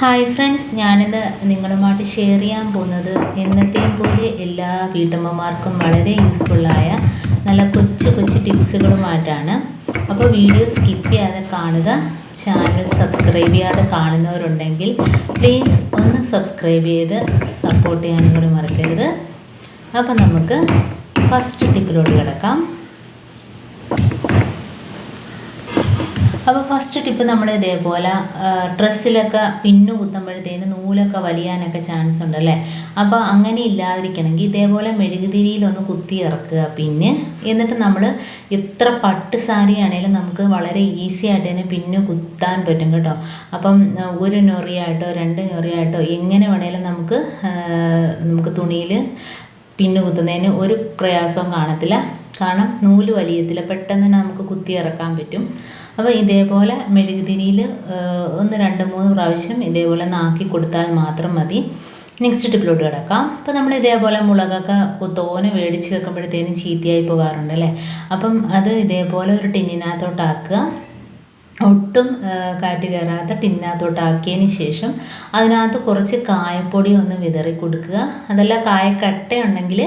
Hi friends ഞാനിന്ന് നിങ്ങളുമായിട്ട് share ചെയ്യാൻ പോകുന്നത് എന്നത്തെയും പോലെ എല്ലാ വീട്ടമ്മമാർക്കും വളരെ യൂസ്ഫുള്ളായ നല്ല കൊച്ചു കൊച്ചു ടിപ്സുകളുമായിട്ടാണ്. അപ്പോൾ വീഡിയോ സ്കിപ്പ് ചെയ്യാതെ കാണുക ചാനൽ സബ്സ്ക്രൈബ് ചെയ്യാതെ കാണുന്നവരുണ്ടെങ്കിൽ പ്ലീസ് ഒന്ന് സബ്സ്ക്രൈബ് ചെയ്ത് സപ്പോർട്ട് ചെയ്യാനും കൂടി മറക്കരുത്. അപ്പോൾ നമുക്ക് ഫസ്റ്റ് ടിപ്പിലോട്ട് കിടക്കാം. അപ്പോൾ ഫസ്റ്റ് ടിപ്പ് നമ്മൾ ഇതേപോലെ ഡ്രസ്സിലൊക്കെ പിന്നു കുത്തുമ്പോഴത്തേന് നൂലൊക്കെ വലിയാനൊക്കെ ചാൻസ് ഉണ്ടല്ലേ? അപ്പോൾ അങ്ങനെ ഇല്ലാതിരിക്കണമെങ്കിൽ ഇതേപോലെ മെഴുകുതിരിയിലൊന്ന് കുത്തി ഇറക്കുക. പിന്നെ എന്നിട്ട് നമ്മൾ എത്ര പട്ട് സാരി ആണെങ്കിലും നമുക്ക് വളരെ ഈസി ആയിട്ട് തന്നെ പിന്നു കുത്താൻ പറ്റും കേട്ടോ. അപ്പം ഒരു ഞൊറിയായിട്ടോ രണ്ട് ഞൊറിയായിട്ടോ എങ്ങനെ വേണേലും നമുക്ക് നമുക്ക് തുണിയിൽ പിന്നു കുത്തുന്നതിന് ഒരു പ്രയാസവും കാണത്തില്ല. കാരണം നൂൽ വലിയത്തില്ല പെട്ടെന്ന് തന്നെ നമുക്ക് കുത്തി ഇറക്കാൻ പറ്റും. അപ്പോൾ ഇതേപോലെ മെഴുകുതിരിയിൽ ഒന്ന് രണ്ട് മൂന്ന് പ്രാവശ്യം ഇതേപോലെ നാക്കി കൊടുത്താൽ മാത്രം മതി. നെക്സ്റ്റ് ടിപ്പിലോട്ട് കിടക്കാം. അപ്പോൾ നമ്മൾ ഇതേപോലെ മുളകൊക്കെ തോനെ മേടിച്ച് വെക്കുമ്പോഴത്തേനും ചീത്തയായി പോകാറുണ്ട് അല്ലേ? അപ്പം അത് ഇതേപോലെ ഒരു ടിന്നിനകത്തോട്ടാക്കുക ഒട്ടും കാറ്റ് കയറാത്ത ടിന്നകത്തോട്ടാക്കിയതിന് ശേഷം അതിനകത്ത് കുറച്ച് കായപ്പൊടി ഒന്ന് വിതറി കൊടുക്കുക. അതല്ല കായക്കട്ട ഉണ്ടെങ്കിൽ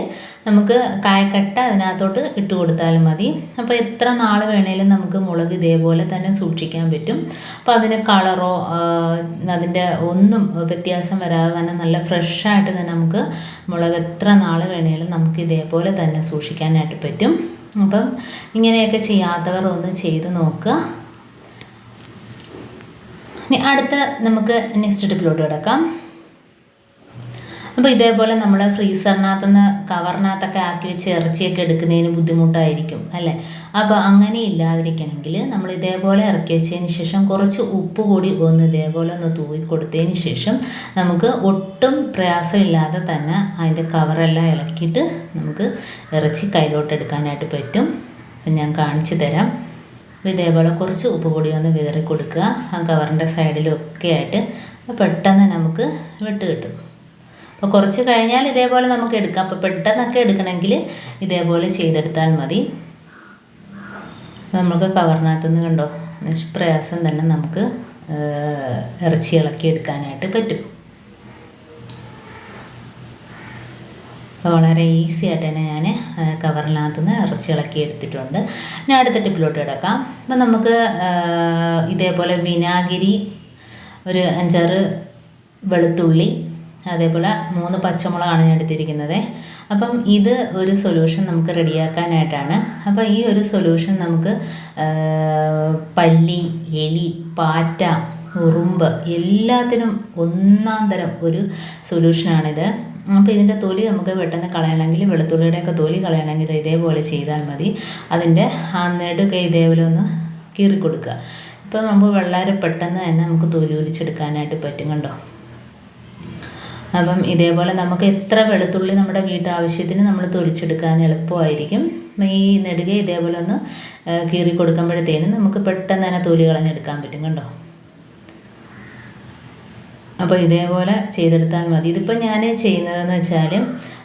നമുക്ക് കായക്കട്ട അതിനകത്തോട്ട് ഇട്ട് കൊടുത്താലും മതി. അപ്പോൾ എത്ര നാൾ വേണേലും നമുക്ക് മുളക് ഇതേപോലെ തന്നെ സൂക്ഷിക്കാൻ പറ്റും. അപ്പോൾ അതിന് കളറോ അതിന്റെ ഒന്നും വ്യത്യാസം വരാതെ തന്നെ നല്ല ഫ്രഷായിട്ട് തന്നെ നമുക്ക് മുളക് എത്ര നാൾ വേണേലും നമുക്ക് ഇതേപോലെ തന്നെ സൂക്ഷിക്കാനായിട്ട് പറ്റും. അപ്പം ഇങ്ങനെയൊക്കെ ചെയ്യാത്തവർ ഒന്ന് ചെയ്ത് നോക്കുക. ഇനി അടുത്ത നമുക്ക് നെക്സ്റ്റ് ടിപ്പിലോട്ട് കിടക്കാം. അപ്പോൾ ഇതേപോലെ നമ്മൾ ഫ്രീസറിനകത്തു നിന്ന് കവറിനകത്തൊക്കെ ആക്കി വെച്ച് ഇറച്ചിയൊക്കെ എടുക്കുന്നതിന് ബുദ്ധിമുട്ടായിരിക്കും അല്ലേ? അപ്പോൾ അങ്ങനെ ഇല്ലാതിരിക്കണമെങ്കിൽ നമ്മൾ ഇതേപോലെ ഇറക്കി വെച്ചതിന് ശേഷം കുറച്ച് ഉപ്പ് കൂടി ഒന്ന് ഇതേപോലെ ഒന്ന് തൂവി കൊടുത്തതിന് ശേഷം നമുക്ക് ഒട്ടും പ്രയാസമില്ലാതെ തന്നെ അതിന്റെ കവറെല്ലാം ഇളക്കിയിട്ട് നമുക്ക് ഇറച്ചി കയ്യിലോട്ട് എടുക്കാനായിട്ട് പറ്റും. ഞാൻ കാണിച്ചു തരാം. ഇതേപോലെ കുറച്ച് ഉപ്പ് പൊടി ഒന്ന് വിതറി കൊടുക്കുക. ആ കവറിന്റെ സൈഡിലൊക്കെ ആയിട്ട് പെട്ടെന്ന് നമുക്ക് വിട്ട് കിട്ടും. അപ്പോൾ കുറച്ച് കഴിഞ്ഞാൽ ഇതേപോലെ നമുക്ക് എടുക്കാം. അപ്പോൾ പെട്ടെന്നൊക്കെ എടുക്കണമെങ്കിൽ ഇതേപോലെ ചെയ്തെടുത്താൽ മതി. നമുക്ക് കവറിനകത്ത് നിന്ന് കണ്ടോ? നിഷ്പ്രയാസം തന്നെ നമുക്ക് ഇറച്ചി ഇളക്കി എടുക്കാനായിട്ട് പറ്റും. വളരെ ഈസി ആയിട്ട് തന്നെ ഞാൻ കവറിനകത്ത് നിന്ന് ഇറച്ചി ഇളക്കി എടുത്തിട്ടുണ്ട്. ഞാൻ അടുത്ത ടിപ്പിലോട്ട് കിടക്കാം. അപ്പം നമുക്ക് ഇതേപോലെ വിനാഗിരി ഒരു അഞ്ചാറ് വെളുത്തുള്ളി അതേപോലെ മൂന്ന് പച്ചമുളകാണ് ഞാൻ എടുത്തിരിക്കുന്നത്. അപ്പം ഇത് ഒരു സൊല്യൂഷൻ നമുക്ക് റെഡിയാക്കാനായിട്ടാണ്. അപ്പം ഈ ഒരു സൊല്യൂഷൻ നമുക്ക് പല്ലി എലി പാറ്റ ഉറുമ്പ് എല്ലാത്തിനും ഒന്നാം തരം ഒരു സൊല്യൂഷനാണിത് അപ്പോൾ ഇതിന്റെ തൊലി നമുക്ക് പെട്ടെന്ന് കളയണമെങ്കിൽ വെളുത്തുള്ളിയുടെയൊക്കെ തൊലി കളയണമെങ്കിൽ ഇതേപോലെ ചെയ്താൽ മതി. അതിന്റെ ആ നെടുക ഇതേപോലെ ഒന്ന് കീറി കൊടുക്കുക. ഇപ്പം നമുക്ക് വളരെ പെട്ടെന്ന് തന്നെ നമുക്ക് തൊലി ഒലിച്ചെടുക്കാനായിട്ട് പറ്റും കണ്ടോ? അപ്പം ഇതേപോലെ നമുക്ക് എത്ര വെളുത്തുള്ളി നമ്മുടെ വീട്ടാവശ്യത്തിന് നമ്മൾ തൊലിച്ചെടുക്കാൻ എളുപ്പമായിരിക്കും. ഈ നെടുക ഇതേപോലെ ഒന്ന് കീറി കൊടുക്കുമ്പോഴത്തേനും നമുക്ക് പെട്ടെന്ന് തന്നെ തൊലി കളഞ്ഞെടുക്കാൻ പറ്റും കണ്ടോ? അപ്പോൾ ഇതേപോലെ ചെയ്തെടുത്താൽ മതി. ഇതിപ്പോൾ ഞാൻ ചെയ്യുന്നതെന്ന് വെച്ചാൽ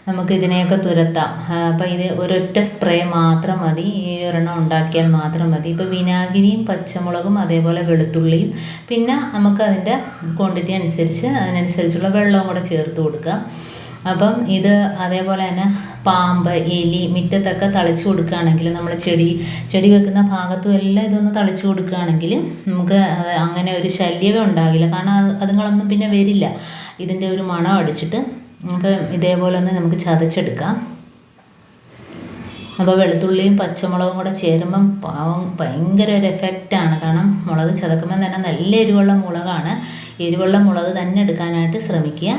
നമുക്ക് ഇതിനെയൊക്കെ തുരത്താം. അപ്പോൾ ഇത് ഒരൊറ്റ സ്പ്രേ മാത്രം മതി. ഈ ഒരെണ്ണം ഉണ്ടാക്കിയാൽ മാത്രം മതി. ഇപ്പോൾ വിനാഗിരിയും പച്ചമുളകും അതേപോലെ വെളുത്തുള്ളിയും പിന്നെ നമുക്ക് അതിന്റെ ക്വാണ്ടിറ്റി അനുസരിച്ച് അതിനനുസരിച്ചുള്ള വെള്ളവും കൂടെ ചേർത്ത് കൊടുക്കാം. അപ്പം ഇത് അതേപോലെ തന്നെ പാമ്പ് എലി മുറ്റത്തൊക്കെ തളിച്ചു കൊടുക്കുകയാണെങ്കിൽ നമ്മൾ ചെടി ചെടി വെക്കുന്ന ഭാഗത്തും എല്ലാം ഇതൊന്ന് തളിച്ചു കൊടുക്കുകയാണെങ്കിൽ നമുക്ക് അങ്ങനെ ഒരു ശല്യമേ ഉണ്ടാകില്ല. കാരണം അതുങ്ങളൊന്നും പിന്നെ വരില്ല. ഇതിന്റെ ഒരു മണം അടിച്ചിട്ട് അപ്പം ഇതേപോലെ ഒന്ന് നമുക്ക് ചതച്ചെടുക്കാം. അപ്പോൾ വെളുത്തുള്ളിയും പച്ചമുളകും കൂടെ ചേരുമ്പം പാവം ഭയങ്കര ഒരു എഫക്റ്റാണ് കാരണം മുളക് ചതക്കുമ്പം തന്നെ നല്ല എരിവുള്ള മുളകാണ്. എരിവുള്ള മുളക് തന്നെ എടുക്കാനായിട്ട് ശ്രമിക്കുക.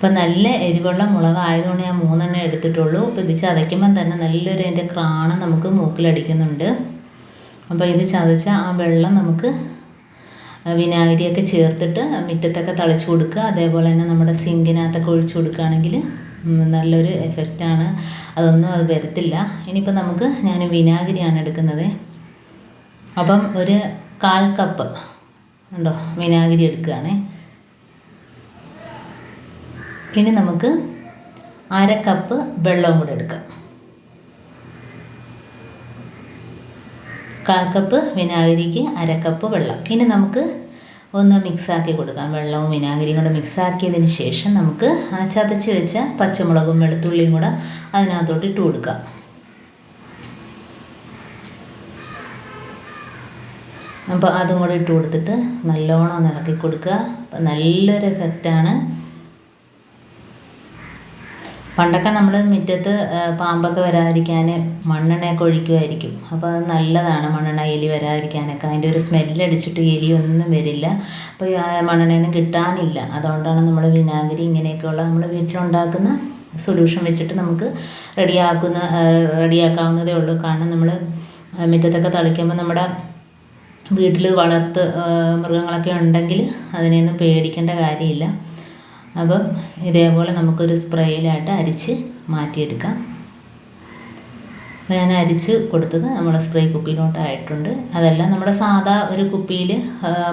ഇപ്പം നല്ല എരിവുള്ള മുളക് ആയതുകൊണ്ട് ഞാൻ മൂന്നെണ്ണം എടുത്തിട്ടുള്ളൂ. അപ്പോൾ ഇത് ചതയ്ക്കുമ്പം തന്നെ നല്ലൊരു അതിന്റെ ക്രാണം നമുക്ക് മൂക്കിലടിക്കുന്നുണ്ട്. അപ്പോൾ ഇത് ചതച്ച ആ വെള്ളം നമുക്ക് വിനാഗിരിയൊക്കെ ചേർത്തിട്ട് മുറ്റത്തൊക്കെ തളിച്ചു കൊടുക്കുക. അതേപോലെ തന്നെ നമ്മുടെ സിങ്കിനകത്തൊക്കെ ഒഴിച്ചു കൊടുക്കുകയാണെങ്കിൽ നല്ലൊരു എഫക്റ്റാണ് അതൊന്നും അത് വരത്തില്ല. ഇനിയിപ്പോൾ നമുക്ക് ഞാൻ വിനാഗിരിയാണ് എടുക്കുന്നത്. അപ്പം ഒരു കാൽ കപ്പ് ഉണ്ടോ വിനാഗിരി എടുക്കുകയാണേ. ഇനി നമുക്ക് അര കപ്പ് വെള്ളവും കൂടെ എടുക്കാം. കാൽ കപ്പ് വിനാഗിരിക്ക് അര കപ്പ് വെള്ളം. ഇനി നമുക്ക് ഒന്ന് മിക്സാക്കി കൊടുക്കാം. വെള്ളവും വിനാഗിരിയും കൂടെ മിക്സാക്കിയതിന് ശേഷം നമുക്ക് ആ ചതച്ച് വെച്ച പച്ചമുളകും വെളുത്തുള്ളിയും കൂടെ അതിനകത്തോട്ട് ഇട്ട് കൊടുക്കാം. അപ്പോൾ അതും കൂടെ ഇട്ട് കൊടുത്തിട്ട് നല്ലോണം ഇളക്കി കൊടുക്കുക. അപ്പം നല്ലൊരു എഫക്റ്റാണ് പണ്ടൊക്കെ നമ്മൾ മുറ്റത്ത് പാമ്പൊക്കെ വരാതിരിക്കാൻ മണ്ണെണ്ണയൊക്കെ ഒഴിക്കുമായിരിക്കും അപ്പോൾ അത് നല്ലതാണ് മണ്ണെണ്ണ എലി വരാതിരിക്കാനൊക്കെ. അതിന്റെ ഒരു സ്മെല്ലടിച്ചിട്ട് എലിയൊന്നും വരില്ല. അപ്പോൾ മണ്ണെണ്ണയൊന്നും കിട്ടാനില്ല. അതുകൊണ്ടാണ് നമ്മൾ വിനാഗിരി ഇങ്ങനെയൊക്കെയുള്ള നമ്മൾ വീട്ടിലുണ്ടാക്കുന്ന സൊല്യൂഷൻ വെച്ചിട്ട് നമുക്ക് റെഡിയാക്കുന്ന റെഡിയാക്കാവുന്നതേ ഉള്ളൂ. കാരണം നമ്മൾ മുറ്റത്തൊക്കെ തളിക്കുമ്പോൾ നമ്മുടെ വീട്ടിൽ വളർത്ത് മൃഗങ്ങളൊക്കെ ഉണ്ടെങ്കിൽ അതിനെയൊന്നും പേടിക്കേണ്ട കാര്യമില്ല. അപ്പം ഇതേപോലെ നമുക്കൊരു സ്പ്രേയിലായിട്ട് അരിച്ച് മാറ്റിയെടുക്കാം. ഞാൻ അരിച്ച് കൊടുത്തത് നമ്മുടെ സ്പ്രേ കുപ്പിയിലോട്ടായിട്ടുണ്ട്. അതല്ല നമ്മുടെ സാധാ ഒരു കുപ്പിയിൽ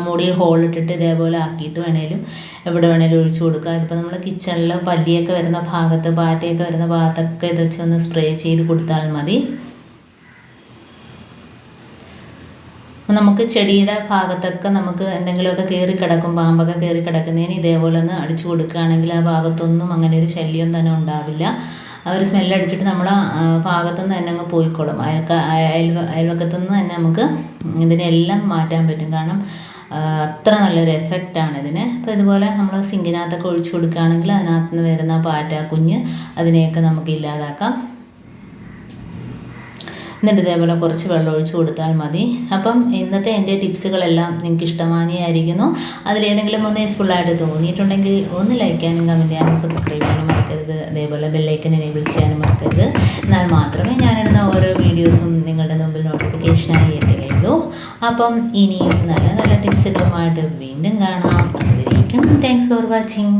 മൂടി ഹോളിട്ടിട്ട് ഇതേപോലെ ആക്കിയിട്ട് വേണേലും എവിടെ വേണേലും ഒഴിച്ചു കൊടുക്കുക ഇതിപ്പോൾ നമ്മൾ കിച്ചണിൽ പല്ലിയൊക്കെ വരുന്ന ഭാഗത്ത് പാറ്റയൊക്കെ വരുന്ന ഭാഗത്തൊക്കെ ഇത് വെച്ച് ഒന്ന് സ്പ്രേ ചെയ്ത് കൊടുത്താൽ മതി. അപ്പം നമുക്ക് ചെടിയുടെ ഭാഗത്തൊക്കെ നമുക്ക് എന്തെങ്കിലുമൊക്കെ കയറി കിടക്കും പാമ്പൊക്കെ കയറി കിടക്കുന്നതിന് ഇതേപോലെ ഒന്ന് അടിച്ചു കൊടുക്കുകയാണെങ്കിൽ ആ ഭാഗത്തൊന്നും അങ്ങനെ ഒരു ശല്യം തന്നെ ഉണ്ടാവില്ല. ആ ഒരു സ്മെല്ലടിച്ചിട്ട് നമ്മൾ ഭാഗത്തുനിന്ന് തന്നെ അങ്ങ് പോയിക്കോളും. അയൽക്ക അയൽ അയൽവക്കത്തുനിന്ന് തന്നെ നമുക്ക് ഇതിനെല്ലാം മാറ്റാൻ പറ്റും. കാരണം അത്ര നല്ലൊരു എഫക്റ്റാണ് ഇതിന്. അപ്പോൾ ഇതുപോലെ നമ്മൾ സിങ്കിനകത്തൊക്കെ ഒഴിച്ചു കൊടുക്കുകയാണെങ്കിൽ അതിനകത്ത് നിന്ന് വരുന്ന പാറ്റ കുഞ്ഞ് അതിനെയൊക്കെ നമുക്ക് ഇല്ലാതാക്കാം. എന്നിട്ട് ഇതേപോലെ കുറച്ച് വെള്ളം ഒഴിച്ചു കൊടുത്താൽ മതി. അപ്പം ഇന്നത്തെ എന്റെ ടിപ്സുകളെല്ലാം നിങ്ങൾക്ക് ഇഷ്ടമാനിയായിരിക്കുന്നു. അതിലേതെങ്കിലും ഒന്ന് യൂസ്ഫുള്ളായിട്ട് തോന്നിയിട്ടുണ്ടെങ്കിൽ ഒന്ന് ലൈക്ക് ചെയ്യാനും കമന്റ് ചെയ്യാനും സബ്സ്ക്രൈബ് ചെയ്യാനും മറക്കരുത്. അതേപോലെ ബെല്ലൈക്കൻ എനേബിൾ ചെയ്യാനും മറക്കരുത്. എന്നാൽ മാത്രമേ ഞാനിടുന്ന ഓരോ വീഡിയോസും നിങ്ങളുടെ മുമ്പിൽ നോട്ടിഫിക്കേഷനായി എത്തുകയുള്ളൂ. അപ്പം ഇനിയും നല്ല നല്ല ടിപ്സുകളുമായിട്ട് വീണ്ടും കാണാം. അതുവരേക്കും താങ്ക്സ് ഫോർ വാച്ചിങ്